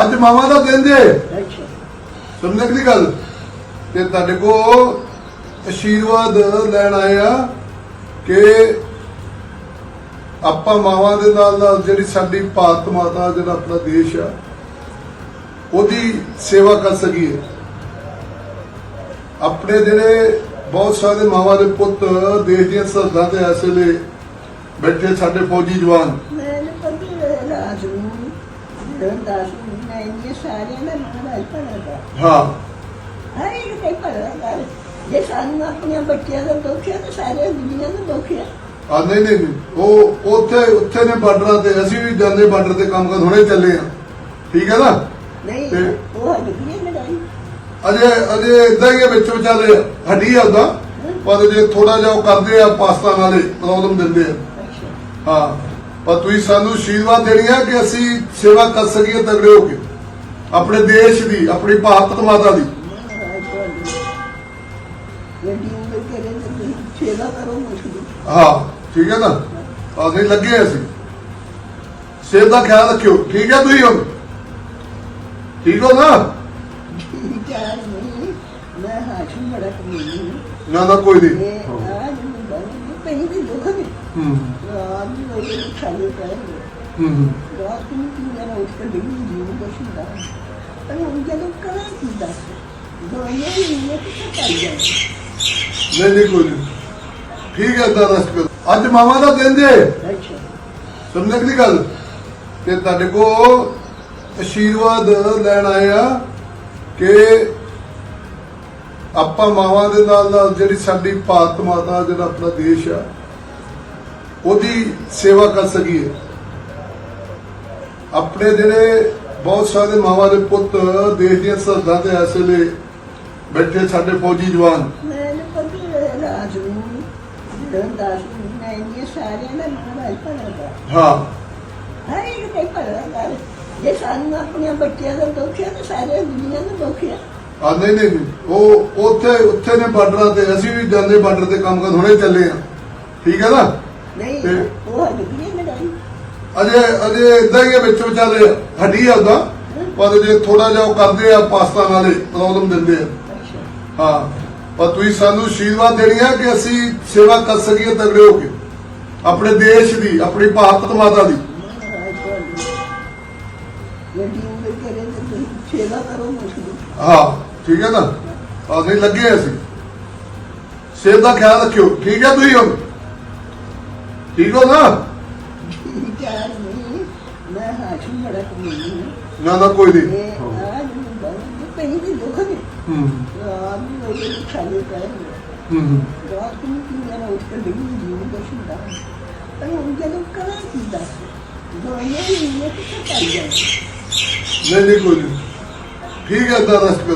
ਅੱਜ ਮਾਵਾਂ ਦਾ ਦਿਨ ਜੇ। ਅੱਛਾ ਦੀ ਗੱਲ? ਤੇ ਤੁਹਾਡੇ ਕੋ ਅਸ਼ੀਰਵਾਦ ਲੈਣ ਆਏ ਕਿ ਆਪਾਂ ਮਾਵਾਂ ਦੇ ਨਾਲ ਨਾਲ ਜਿਹੜੀ ਸਾਡੀ ਭਾਰਤ ਮਾਤਾ ਜਿਹੜਾ ਆਪਣਾ ਦੇਸ਼ ਆ, ਉਹਦੀ ਸੇਵਾ ਕਰ ਸਕੀਏ। ਆਪਣੇ ਜਿਹੜੇ ਬਹੁਤ ਸਾਰੇ ਮਾਵਾਂ ਦੇ ਪੁੱਤ ਦੇਸ਼ ਦੀਆਂ ਸਰਹੱਦਾਂ ਤੇ ਐਸੇ ਵੇਲੇ ਬੈਠੇ ਸਾਡੇ ਫੌਜੀ ਜਵਾਨ। ਮੈਨੂੰ ਪਤਾ ਰਾਜ ਨੂੰ ਇਹ ਸਾਰਿਆਂ ਦਾ ਹਾਂ ਹਰ ਇੱਕ ਤੇ ਭਲਾ ਕਰ ਜੇ ਸਾਨੂੰ ਆਪਣੀਆਂ ਬੱਚਿਆਂ ਦਾ ਦੁੱਖ ਹੈ ਤਾਂ ਸਾਰੇ ਦੁਨੀਆ ਦਾ ਦੁੱਖ ਹੈ ਆ ਨਹੀਂ ਨਹੀਂ ਨਹੀਂ। ਉਹ ਉੱਥੇ ਉੱਥੇ ਨੇ ਬਾਰਡਰਾਂ ਤੇ ਅਸੀਂ ਵੀ ਜਾਂਦੇ ਬਾਰਡਰ ਤੇ ਕੰਮ ਕਰ ਹੁਣੇ ਚੱਲੇ ਆ ਠੀਕ ਹੈ ਨਾ ਨਹੀਂ ਤੇ- ਉਹ ਲੜਾਈ ਅਜੇ ਅਜੇ ਇਦਾਂ ਹੀ ਆ ਵਿੱਚ ਵਿਚਾਲੇ ਹੱਡੀ ਆ ਉਹਦਾ ਪਰ ਜੇ ਥੋੜਾ ਜਿਹਾ ਉਹ ਕਰਦੇ ਆ ਪਾਕਿਸਤਾਨ ਵਾਲੇ ਪ੍ਰੋਬਲਮ ਦਿੰਦੇ ਆ ਅੱਛਾ ਹਾਂ ਪਰ ਤੁਸੀਂ ਸਾਨੂੰ ਆਸ਼ੀਰਵਾਦ ਦੇਣੀ ਆ ਕਿ ਅਸੀਂ ਸੇਵਾ ਕਰ ਸਕੀਏ ਤਗੜੇ ਹੋ ਕੇ ਆਪਣੇ ਦੇਸ਼ ਦੀ ਆਪਣੀ ਭਾਰਤ ਮਾਤਾ ਦੀ। ਹਾਂ ਠੀਕ ਹੈ ਨਾ? ਨਹੀਂ ਲੱਗੇ ਅਸੀਂ ਸਿਹਤ ਦਾ ਖਿਆਲ ਰੱਖਿਓ। ਠੀਕ ਹੈ ਤੁਸੀਂ ਹੁਣ? ਠੀਕ ਹੋ ਨਾ? ਨਹੀਂ ਮੈਂ ਨਾ ਨਾ ਕੋਈ ਨਹੀਂ। ਇਹ ਆਜ ਨੂੰ ਬਣੀ ਪਈ ਦੀ ਦੁੱਖ ਨਹੀਂ ਹੂੰ। ਨੂੰ ਲੋਕ ਖਾਲੀ ਪਏ ਉੱਠ ਕੇ ਡਿੱਗੀ ਜੀਵ ਕੁਛ ਹੁੰਦਾ ਪਰ ਹੁਣ ਜਦੋਂ ਕਰਾਂ ਕੀ ਦੱਸ ਦੋਨੇ ਹੀ। ਇਹ ਕਿੱਥੇ ਕਰ ਜਾਏ ਨਹੀਂ ਨਹੀਂ ਕੋਈ ਨਹੀਂ। ਠੀਕ ਹੈ ਕਰੋ ਅੱਜ ਮਾਵਾਂ ਦਾ ਦਿਨ ਜੇ। ਅੱਛਾ। ਸਮਝਣ ਦੀ ਗੱਲ? ਤੇ ਤੁਹਾਡੇ ਕੋ ਅਸ਼ੀਰਵਾਦ ਲੈਣ ਆਏ ਆ ਕਿ ਆਪਾਂ ਮਾਵਾਂ ਦੇ ਨਾਲ ਨਾਲ ਜਿਹੜੀ ਸਾਡੀ ਭਾਰਤ ਮਾਤਾ ਜਿਹੜਾ ਆਪਣਾ ਦੇਸ਼ ਆ ਉਹਦੀ ਸੇਵਾ ਕਰ ਸਕੀਏ। ਆਪਣੇ ਜਿਹੜੇ ਬਹੁਤ ਸਾਰੇ ਮਾਵਾਂ ਦੇ ਪੁੱਤ ਦੇਸ਼ ਦੀਆਂ ਸਰਹੱਦਾਂ ਤੇ ਐਸੇ ਵੇਲੇ ਬੈਠੇ ਸਾਡੇ ਫੌਜੀ ਜਵਾਨ। ਹਾਂ ਹਰ ਇੱਕ ਤੇ ਕਰ ਜੇ ਸਾਨੂੰ ਆਪਣੀਆਂ ਬੱਚਿਆਂ ਦਾ ਦੁੱਖ ਹੈ ਤਾਂ ਸਾਰੇ ਦੁਨੀਆ ਦਾ ਦੁੱਖ ਹੈ। ਆ ਨਹੀਂ ਨਹੀਂ। ਉਹ ਉੱਥੇ ਉੱਥੇ ਨੇ ਬਾਰਡਰਾਂ ਤੇ ਅਸੀਂ ਵੀ ਜਾਂਦੇ ਬਾਰਡਰ ਤੇ ਕੰਮ ਕਰ ਹੁਣੇ ਚੱਲੇ ਆ ਠੀਕ ਹੈ ਨਾ? ਨਹੀਂ ਉਹ ਲੜਾਈ ਅਜੇ ਅਜੇ ਇਦਾਂ ਹੀ ਵਿੱਚ ਵਿਚਾਲੇ ਹੱਡੀ ਆ ਉਹਦਾ। ਪਰ ਜੇ ਥੋੜਾ ਜਿਹਾ ਉਹ ਕਰਦੇ ਆ ਪਾਕਿਸਤਾਨ ਵਾਲੇ ਪ੍ਰੋਬਲਮ ਦਿੰਦੇ ਆ। ਹਾਂ। ਪਰ ਤੁਸੀਂ ਸਾਨੂੰ ਆਸ਼ੀਰਵਾਦ ਦੇਣੀ ਆ ਕਿ ਅਸੀਂ ਸੇਵਾ ਕਰ ਸਕੀਏ, ਤਗੜੇ ਹੋ ਕੇ। ਆਪਣੇ ਦੇਸ਼ ਦੀ, ਆਪਣੀ ਭਾਰਤ ਮਾਤਾ ਦੀ। ਹਾਂ, ਠੀਕ ਹੈ ਨਾ? ਆ ਨਹੀਂ ਲੱਗੇ ਅਸੀਂ। ਸਿਹਤ ਦਾ ਖਿਆਲ ਰੱਖਿਓ। ਠੀਕ ਹੈ ਤੁਸੀਂ ਹੁਣ? ਠੀਕ ਹੋ ਨਾ ਚਾਰ ਨਹੀਂ ਮੈਂ ਕਮੀ ਨਾ ਨਾ ਕੋਈ ਨਹੀਂ ਇਹ ਨੂੰ ਦੀ ਦੁੱਖ ਨਹੀਂ ਹੂੰ। ਨੂੰ ਲੋਕ ਖਾਲੀ ਪਏ ਹੂੰ ਰਾਤ ਨੂੰ ਕੀ ਮੇਰਾ ਉੱਠ ਕੇ ਡਿੱਗੀ ਜੀਵ ਕੁਛ ਹੁੰਦਾ। ਪਰ ਹੁਣ ਜਦੋਂ ਕਰਾਂ ਕੀ ਦੱਸ? ਦੋਨੇ ਹੀ ਇਹ ਕਿੱਥੇ ਕਰ ਜਾਏ ਨਹੀਂ ਨਹੀਂ ਕੋਈ ਨਹੀਂ ਠੀਕ ਹੈ ਤਾਂ ਰਸਤ ਕਰੋ।